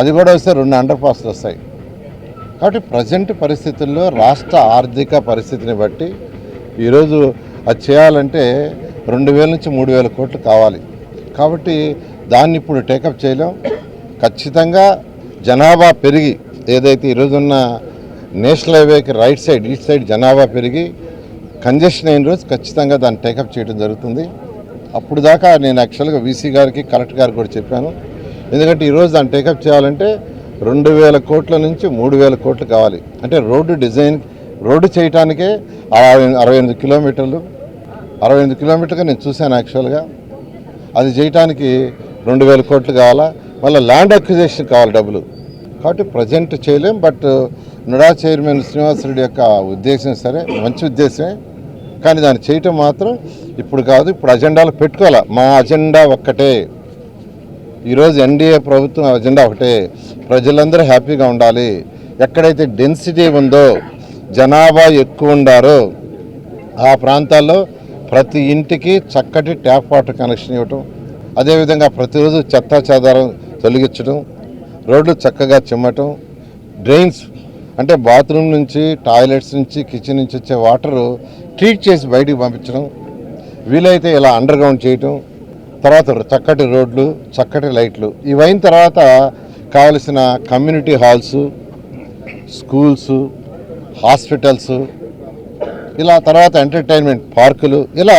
అది కూడా వస్తే రెండు అండర్ పాస్లు వస్తాయి. కాబట్టి ప్రజెంట్ పరిస్థితుల్లో రాష్ట్ర ఆర్థిక పరిస్థితిని బట్టి ఈరోజు అది చేయాలంటే రెండు వేల నుంచి మూడు వేల కోట్లు కావాలి. కాబట్టి దాన్ని ఇప్పుడు టేకప్ చేయలేం. ఖచ్చితంగా జనాభా పెరిగి ఏదైతే ఈరోజున్న నేషనల్ హైవేకి రైట్ సైడ్ ఈస్ట్ సైడ్ జనాభా పెరిగి కంజెషన్ అయిన రోజు ఖచ్చితంగా దాన్ని టేకప్ చేయడం జరుగుతుంది. అప్పుడు దాకా నేను యాక్చువల్గా వీసీ గారికి కలెక్టర్ గారికి కూడా చెప్పాను. ఎందుకంటే ఈరోజు దాన్ని టేకప్ చేయాలంటే రెండు వేల కోట్ల నుంచి మూడు వేల కోట్లు కావాలి. అంటే రోడ్డు డిజైన్ రోడ్డు చేయటానికే అరవై అరవై ఎనిమిది కిలోమీటర్లు అరవై ఎనిమిది కిలోమీటర్గా నేను చూశాను యాక్చువల్గా. అది చేయటానికి రెండు వేల కోట్లు కావాలా? మళ్ళీ ల్యాండ్ అక్విజేషన్ కావాలి డబ్బులు. కాబట్టి ప్రజెంట్ చేయలేం బట్ నుడా చైర్మన్ శ్రీనివాసరెడ్డి యొక్క ఉద్దేశం సరే మంచి ఉద్దేశమే. కానీ దాన్ని చేయటం మాత్రం ఇప్పుడు కాదు ఇప్పుడు అజెండాలు పెట్టుకోవాలి? మా అజెండా ఒక్కటే. ఈరోజు ఎన్డీఏ ప్రభుత్వం అజెండా ఒకటే. ప్రజలందరూ హ్యాపీగా ఉండాలి. ఎక్కడైతే డెన్సిటీ ఉందో జనాభా ఎక్కువ ఉండారో ఆ ప్రాంతాల్లో ప్రతి ఇంటికి చక్కటి ట్యాప్ వాటర్ కనెక్షన్ ఇవ్వటం అదేవిధంగా ప్రతిరోజు చెత్త చెదారం తొలగించడం రోడ్లు చక్కగా చిమ్మటం డ్రైన్స్ అంటే బాత్రూమ్ నుంచి టాయిలెట్స్ నుంచి కిచెన్ నుంచి వచ్చే వాటర్ ట్రీట్ చేసి బయటికి పంపించడం వీలైతే ఇలా అండర్గ్రౌండ్ చేయటం తర్వాత చక్కటి రోడ్లు చక్కటి లైట్లు. ఇవైన తర్వాత కావలసిన కమ్యూనిటీ హాల్స్ స్కూల్స్ హాస్పిటల్స్ ఇలా తర్వాత ఎంటర్టైన్మెంట్ పార్కులు ఇలా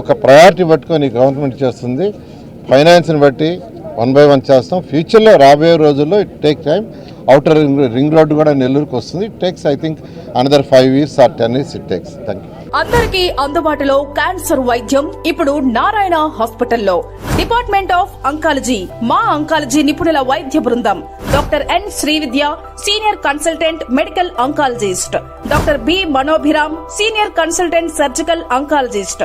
ఒక ప్రయారిటీ పట్టుకొని గవర్నమెంట్ చేస్తుంది. ఫైనాన్స్ని బట్టి వన్ బై వన్ చేస్తాం. ఫ్యూచర్లో రాబోయే రోజుల్లో it take time outer ring ring road కూడా నెల్లూరుకి వస్తుంది. It takes I think another five years or ten years it takes thank అందరికీ అందుబాటులో క్యాన్సర్ వైద్యం ఇప్పుడు నారాయణ హాస్పిటల్లో. డిపార్ట్మెంట్ ఆఫ్ అంకాలజీ మా అంకాలజీ నిపుణుల వైద్య బృందం. Doctor N Srividya senior consultant medical oncologist doctor B Manobhiram senior consultant surgical oncologist